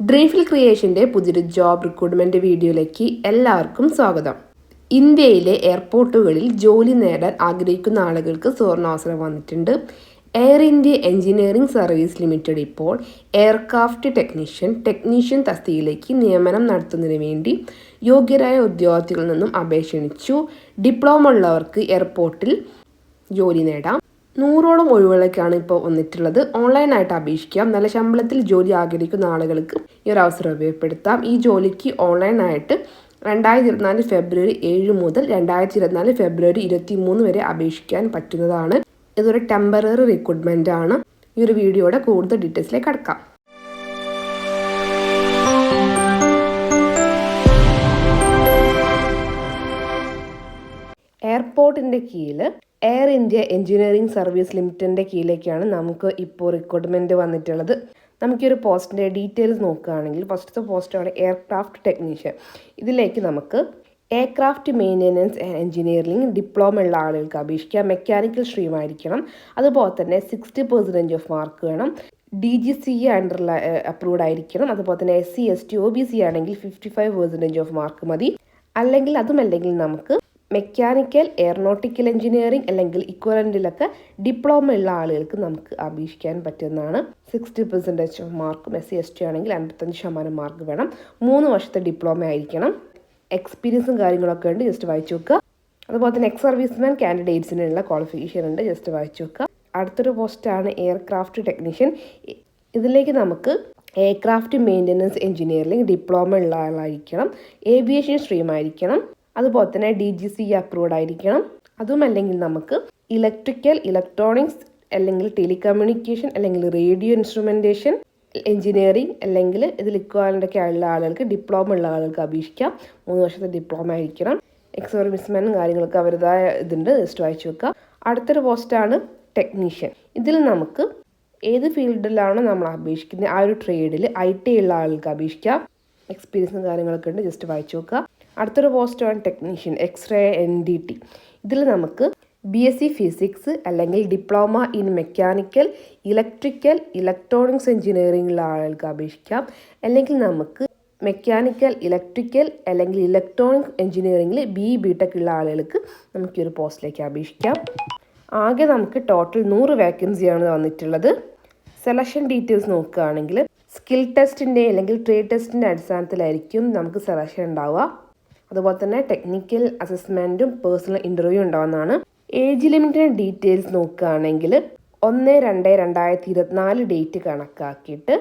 Dreamfill ക്രിയേഷന്റെ പുതിയൊരു job recruitment വീഡിയോയിലേക്ക് എല്ലാവർക്കും സ്വാഗതം. ഇന്ത്യയിലെ എയർപോർട്ടുകളിൽ ജോലി നേടാൻ ആഗ്രഹിക്കുന്ന ആളുകൾക്ക് സുവർണാവസരം വന്നിട്ടുണ്ട്. Air India engineering service limited ഇപ്പോൾ എയർക്രാഫ്റ്റ് ടെക്നീഷ്യൻ ടെക്നീഷ്യൻ തസ്തികയിലേക്ക് നിയമനം നടത്തുന്നതിന് വേണ്ടി യോഗ്യരായ ഉദ്യോഗാർത്ഥികളിൽ നിന്നും അപേക്ഷ ക്ഷണിച്ചു. ഡിപ്ലോമ ഉള്ളവർക്ക് എയർപോർട്ടിൽ ജോലി നേടാം. നൂറോളം ഒഴിവുകളൊക്കെയാണ് ഇപ്പോൾ വന്നിട്ടുള്ളത്. ഓൺലൈനായിട്ട് അപേക്ഷിക്കാം. നല്ല ശമ്പളത്തിൽ ജോലി ആഗ്രഹിക്കുന്ന ആളുകൾക്ക് ഈ ഒരു അവസരം ഉപയോഗപ്പെടുത്താം. ഈ ജോലിക്ക് ഓൺലൈനായിട്ട് രണ്ടായിരത്തി ഇരുപത്തിനാല് ഫെബ്രുവരി ഏഴ് മുതൽ രണ്ടായിരത്തി ഇരുപത്തിനാല് ഫെബ്രുവരി ഇരുപത്തി മൂന്ന് വരെ അപേക്ഷിക്കാൻ പറ്റുന്നതാണ്. ഇതൊരു ടെമ്പററി റിക്രൂട്ട്മെന്റ് ആണ്. ഈ ഒരു വീഡിയോയുടെ കൂടുതൽ ഡീറ്റെയിൽസിലേക്ക് കടക്കാം. എയർപോർട്ടിന്റെ കീഴിൽ എയർ ഇന്ത്യ എഞ്ചിനീയറിംഗ് സർവീസ് ലിമിറ്റഡിന്റെ കീഴിലേക്കാണ് നമുക്ക് ഇപ്പോൾ റിക്രൂട്ട്മെന്റ് വന്നിട്ടുള്ളത്. നമുക്കൊരു പോസ്റ്റിന്റെ ഡീറ്റെയിൽസ് നോക്കുകയാണെങ്കിൽ ഫസ്റ്റത്തെ പോസ്റ്റാണ് എയർക്രാഫ്റ്റ് ടെക്നീഷ്യൻ ഇതിലേക്ക് നമുക്ക് എയർക്രാഫ്റ്റ് മെയിന്റനൻസ് എഞ്ചിനീയറിംഗ് ഡിപ്ലോമ ഉള്ള ആളുകൾക്ക് അപേക്ഷിക്കാം. മെക്കാനിക്കൽ സ്ട്രീം ആയിരിക്കണം അതുപോലെ തന്നെ സിക്സ്റ്റി പെർസെന്റേജ് ഓഫ് മാർക്ക് വേണം. ഡി ജി സി അണ്ടറിൽ അപ്രൂവ്ഡ് ആയിരിക്കണം. അതുപോലെ തന്നെ S C S T O B C ആണെങ്കിൽ fifty five percentage of mark മതി. അല്ലെങ്കിൽ അതുമല്ലെങ്കിൽ നമുക്ക് മെക്കാനിക്കൽ എയറോനോട്ടിക്കൽ എഞ്ചിനീയറിംഗ് അല്ലെങ്കിൽ ഇക്വലന്റിലൊക്കെ ഡിപ്ലോമ ഉള്ള ആളുകൾക്ക് നമുക്ക് അപേക്ഷിക്കാൻ പറ്റുന്നതാണ്. സിക്സ്റ്റി പെർസെന്റേജ് മാർക്കും എസ് സി എസ് ടി ആണെങ്കിൽ അൻപത്തഞ്ച് ശതമാനം മാർക്ക് വേണം. മൂന്ന് വർഷത്തെ ഡിപ്ലോമ ആയിരിക്കണം. എക്സ്പീരിയൻസും കാര്യങ്ങളൊക്കെ ഉണ്ട്. ജസ്റ്റ് വായിച്ചു നോക്കുക. അതുപോലെ തന്നെ എക്സ് സർവീസ്മാൻ കാൻഡിഡേറ്റ്സിനുള്ള ക്വാളിഫിക്കേഷൻ ഉണ്ട്. ജസ്റ്റ് വായിച്ചു നോക്കുക. അടുത്തൊരു പോസ്റ്റാണ് എയർക്രാഫ്റ്റ് ടെക്നീഷ്യൻ ഇതിലേക്ക് നമുക്ക് എയർക്രാഫ്റ്റ് മെയിന്റനൻസ് എഞ്ചിനീയറിംഗ് ഡിപ്ലോമ ഉള്ള ആളായിരിക്കണം. ഏവിയേഷൻ സ്ട്രീം ആയിരിക്കണം. അതുപോലെ തന്നെ ഡി ജി സി അപ്രൂവ്ഡ് ആയിരിക്കണം. അതുമല്ലെങ്കിൽ നമുക്ക് ഇലക്ട്രിക്കൽ ഇലക്ട്രോണിക്സ് അല്ലെങ്കിൽ ടെലികമ്മ്യൂണിക്കേഷൻ അല്ലെങ്കിൽ റേഡിയോ ഇൻസ്ട്രുമെന്റേഷൻ എഞ്ചിനീയറിംഗ് അല്ലെങ്കിൽ ഇതിൽ ഇക്വാലന്റൊക്കെ ഉള്ള ആളുകൾക്ക് ഡിപ്ലോമ ഉള്ള ആളുകൾക്ക് അപേക്ഷിക്കാം. മൂന്ന് വർഷത്തെ ഡിപ്ലോമ ആയിരിക്കണം. എക്സ് സർവീസ്മാനും കാര്യങ്ങളൊക്കെ അവരുടേതായ ഇതുണ്ട്. ലിസ്റ്റ് വായിച്ചു വെക്കുക അടുത്തൊരു പോസ്റ്റാണ് ടെക്നീഷ്യൻ ഇതിൽ നമുക്ക് ഏത് ഫീൽഡിലാണോ നമ്മൾ അപേക്ഷിക്കുന്നത്? ആ ഒരു ട്രേഡിൽ ഐ ടി ഉള്ള ആളുകൾക്ക് അപേക്ഷിക്കാം. എക്സ്പീരിയൻസും കാര്യങ്ങളൊക്കെ ഉണ്ട്. ജസ്റ്റ് വായിച്ചു നോക്കുക അടുത്തൊരു പോസ്റ്റാണ് technician X-ray N D T ഇതിൽ നമുക്ക് ബി എസ് സി ഫിസിക്സ് അല്ലെങ്കിൽ diploma in mechanical electrical electronics എഞ്ചിനീയറിംഗിലുള്ള ആളുകൾക്ക് അപേക്ഷിക്കാം. അല്ലെങ്കിൽ നമുക്ക് മെക്കാനിക്കൽ ഇലക്ട്രിക്കൽ അല്ലെങ്കിൽ ഇലക്ട്രോണിക് എഞ്ചിനീയറിംഗിൽ ബി ബി ടെക് ഉള്ള ആളുകൾക്ക് നമുക്ക് ഈ ഒരു പോസ്റ്റിലേക്ക് അപേക്ഷിക്കാം. ആകെ നമുക്ക് ടോട്ടൽ നൂറ് വേക്കൻസിയാണ് വന്നിട്ടുള്ളത്. സെലക്ഷൻ ഡീറ്റെയിൽസ് നോക്കുകയാണെങ്കിൽ സ്കിൽ ടെസ്റ്റിന്റെ അല്ലെങ്കിൽ ട്രേഡ് ടെസ്റ്റിന്റെ അടിസ്ഥാനത്തിലായിരിക്കും നമുക്ക് സെലക്ഷൻ ഉണ്ടാവുക. അതുപോലെ തന്നെ ടെക്നിക്കൽ അസസ്മെന്റും പേഴ്സണൽ ഇന്റർവ്യൂ ഉണ്ടാവുന്നതാണ്. ഏജ് ലിമിറ്റിന്റെ ഡീറ്റെയിൽസ് നോക്കുകയാണെങ്കിൽ ഒന്ന് രണ്ട് രണ്ടായിരത്തി ഇരുപത്തിനാല് date കണക്കാക്കിയിട്ട്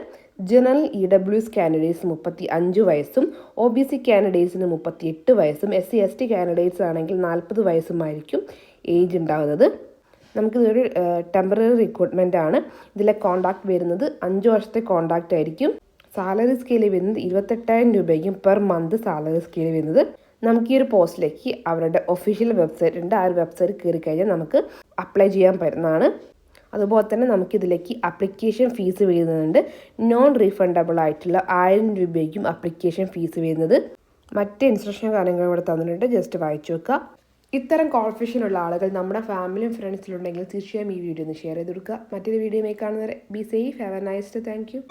general E W S candidates മുപ്പത്തി അഞ്ച് വയസ്സും ഒ ബി സി കാൻഡിഡേറ്റ്സിന് മുപ്പത്തി എട്ട് വയസ്സും S C S T candidates ആണെങ്കിൽ നാൽപ്പത് വയസ്സുമായിരിക്കും ഏജ് ഉണ്ടാകുന്നത് നമുക്കിതൊരു ടെമ്പററി റിക്രൂട്ട്മെന്റ് ആണ്. ഇതിലെ കോണ്ടാക്ട് വരുന്നത് അഞ്ച് വർഷത്തെ കോണ്ടാക്റ്റ് ആയിരിക്കും. സാലറി സ്കെയിൽ വരുന്നത് ഇരുപത്തെട്ടായിരം രൂപയ്ക്കും പെർ മന്ത് സാലറി സ്കെയിൽ വരുന്നത്. നമുക്ക് ഈ ഒരു പോസ്റ്റിലേക്ക് അവരുടെ ഒഫീഷ്യൽ വെബ്സൈറ്റ് ഉണ്ട്. ആ ഒരു വെബ്സൈറ്റ് കയറി കഴിഞ്ഞാൽ നമുക്ക് അപ്ലൈ ചെയ്യാൻ പറ്റുന്നതാണ്. അതുപോലെ തന്നെ നമുക്കിതിലേക്ക് അപ്ലിക്കേഷൻ ഫീസ് വരുന്നുണ്ട്. നോൺ റീഫണ്ടബിൾ ആയിട്ടുള്ള ആയിരം രൂപയ്ക്കും അപ്ലിക്കേഷൻ ഫീസ് വരുന്നത്. മറ്റ് ഇൻസ്ട്രക്ഷൻ കാര്യങ്ങൾ ഇവിടെ തന്നിട്ടുണ്ട്. ജസ്റ്റ് വായിച്ചു വെക്കുക ഇത്തരം ക്വാളിഫിക്കേഷൻ ഉള്ള ആളുകൾ നമ്മുടെ ഫാമിലിയും ഫ്രണ്ട്സിലുണ്ടെങ്കിൽ തീർച്ചയായും ഈ വീഡിയോ ഒന്ന് ഷെയർ ചെയ്ത് കൊടുക്കുക. മറ്റൊരു വീഡിയോയുമായി കാണുന്നവരെ be safe have a nice thank you